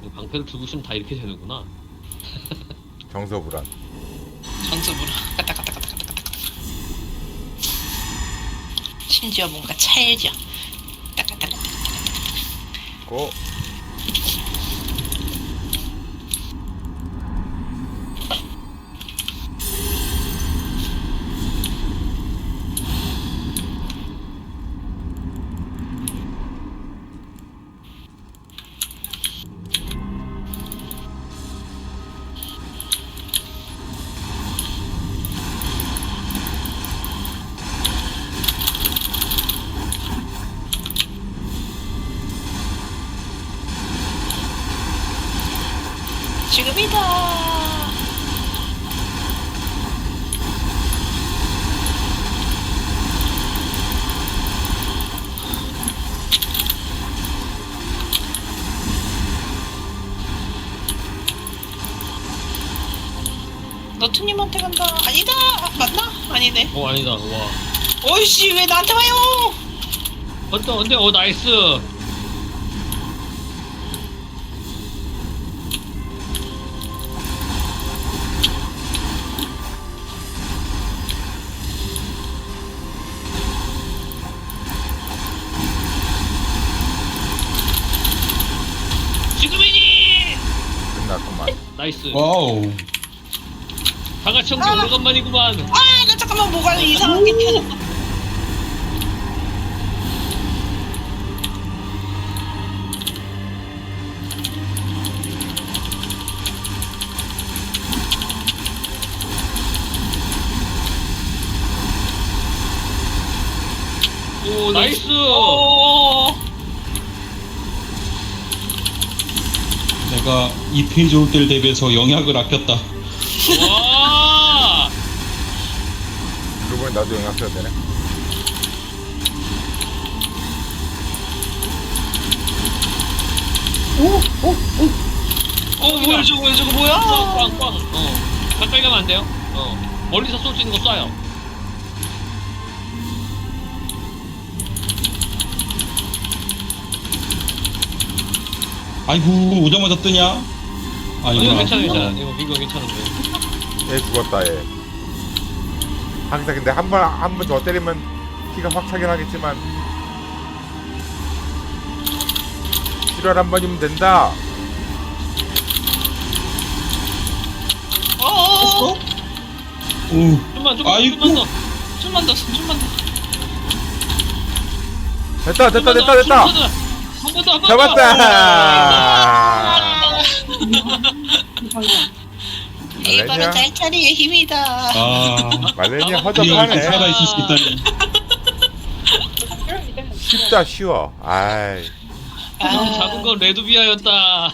이거 방패를 들고 있으면 다 이렇게 되는구나. 정서 불안. 전투부로 까딱까딱까딱까딱 심지어 뭔가 찰져 따까따까 고. 지금이다 너트님한테 간다 아니다 맞나? 아니네 어 아니다. 와. 어이씨 왜 나한테 와요 언제 언제 어 나이스. 나이스. 와우. 다 같이 형제 오래간만이구만. 아 나 잠깐만 뭐가 이상하게 켜졌어 오 나이스. 오 내가 이 페이지 올 때를 대비해서 영약을 아꼈다. 와. 그러고 보니 나도 영향 써야 되네. 어, 뭐야 저거 뭐야 저거 뭐야 꽝, 꽝. 어. 가까이 가면 안 돼요. 어. 멀리서 쏠 수 있는 거 쏴요. 아이고 오자마자 뜨냐? 어, 이거 아니구나. 괜찮아, 괜찮아. 이거 이거 괜찮은데. 얘 죽었다 얘. 항상 근데 한 번 한 번 더 때리면 피가 확 차긴 하겠지만 실월 한 번이면 된다. 어어어 오. 좀만, 좀만, 아이고. 좀만 더. 좀만 더 좀만 더 됐다 됐다 좀만 됐다 더, 됐다. 한 번 더, 한 번 더. 잡았다. 이거는 말레니아? 달짜리의 힘이다 아. 말레니아 이렇게 허접하네. 살아 있을 수 있다니. 쉽다 쉬워. 아이. 아. 작은 건 레드비아였다. 와